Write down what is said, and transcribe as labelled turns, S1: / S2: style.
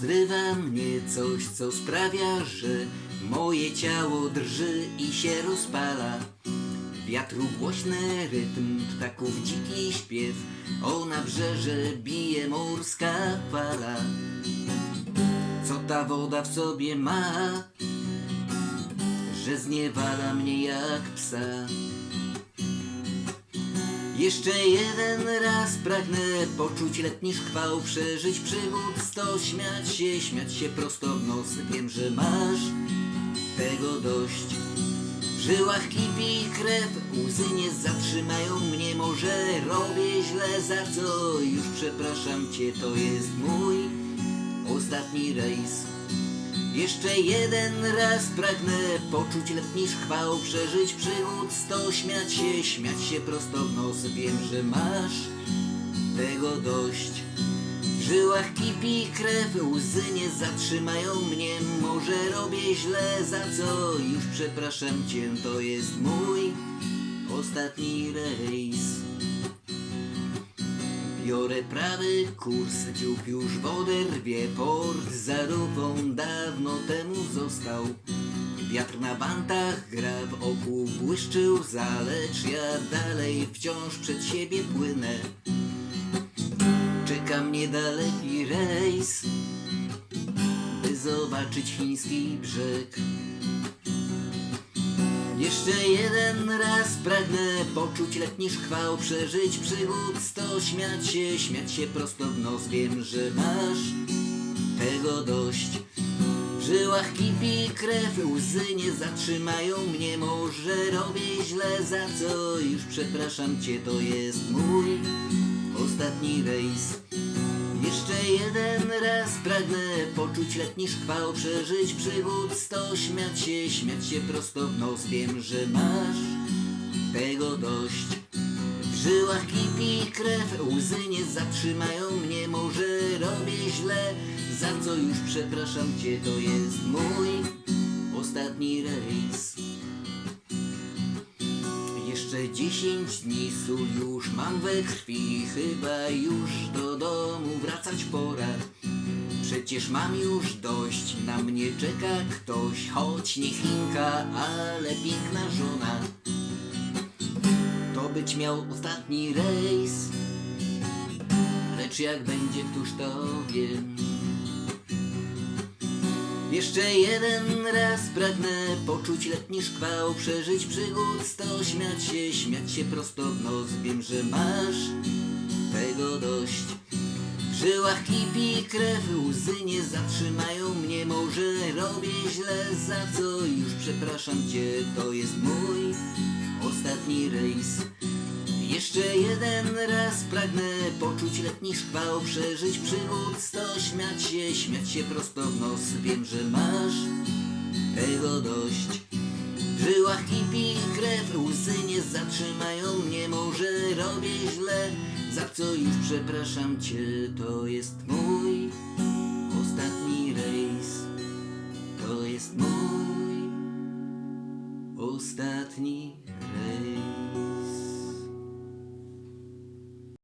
S1: Zrywa mnie coś, co sprawia, że moje ciało drży i się rozpala. Wiatru głośny rytm, ptaków dziki śpiew, o nabrzeże bije morska fala. Co ta woda w sobie ma, że zniewala mnie jak psa. Jeszcze jeden raz pragnę poczuć letni szkwał, przeżyć przygód sto, śmiać się, śmiać się prosto w nos. Wiem, że masz tego dość. W żyłach kipi krew, łzy nie zatrzymają mnie, może robię źle, za co już przepraszam cię, to jest mój ostatni rejs. Jeszcze jeden raz pragnę poczuć letni szkwał, przeżyć przygód sto, śmiać się, śmiać się prosto w nos. Wiem, że masz tego dość. W żyłach kipi krew, łzy nie zatrzymają mnie. Może robię źle, za co już przepraszam cię, to jest mój ostatni rejs. Biorę prawy kurs, dziób już wodę rwie, port za rufą dawno temu został. Wiatr na wantach gra, w oku błyszczy łza, ja dalej wciąż przed siebie płynę. Czeka mnie daleki rejs, by zobaczyć chiński brzeg. Jeszcze jeden raz pragnę poczuć letni szkwał, przeżyć przygód sto, śmiać się, śmiać się prosto w nos. Wiem, że masz tego dość. W żyłach kipi krew, łzy nie zatrzymają mnie. Może robię źle, za co już przepraszam cię, to jest mój ostatni rejs. Jeszcze jeden raz pragnę poczuć letni szkwał, przeżyć przygód sto, śmiać się, śmiać się prosto w nos. Wiem, że masz tego dość. W żyłach kipi krew, łzy nie zatrzymają mnie, może robię źle, za co już przepraszam cię, to jest mój ostatni rejs. Dziesięć dni sól już mam we krwi Chyba już do domu wracać pora. Przecież mam już dość, na mnie czeka ktoś Choć nie Chinka, ale piękna żona. To być miał ostatni rejs Lecz jak będzie, któż to wie jeszcze jeden raz pragnę poczuć letni szkwał, przeżyć przygód sto, śmiać się, śmiać się prosto w nos. Wiem, że masz tego dość. W żyłach kipi krew, łzy nie zatrzymają mnie. Może robię źle, za co już przepraszam cię. To jest mój ostatni rejs. Jeszcze jeden raz pragnę poczuć letni szkwał, przeżyć przygód sto, śmiać się, śmiać się prosto w nos. Wiem, że masz tego dość. W żyłach kipi krew, łzy nie zatrzymają mnie, może robię źle, za co już przepraszam cię, to jest mój ostatni rejs. To jest mój ostatni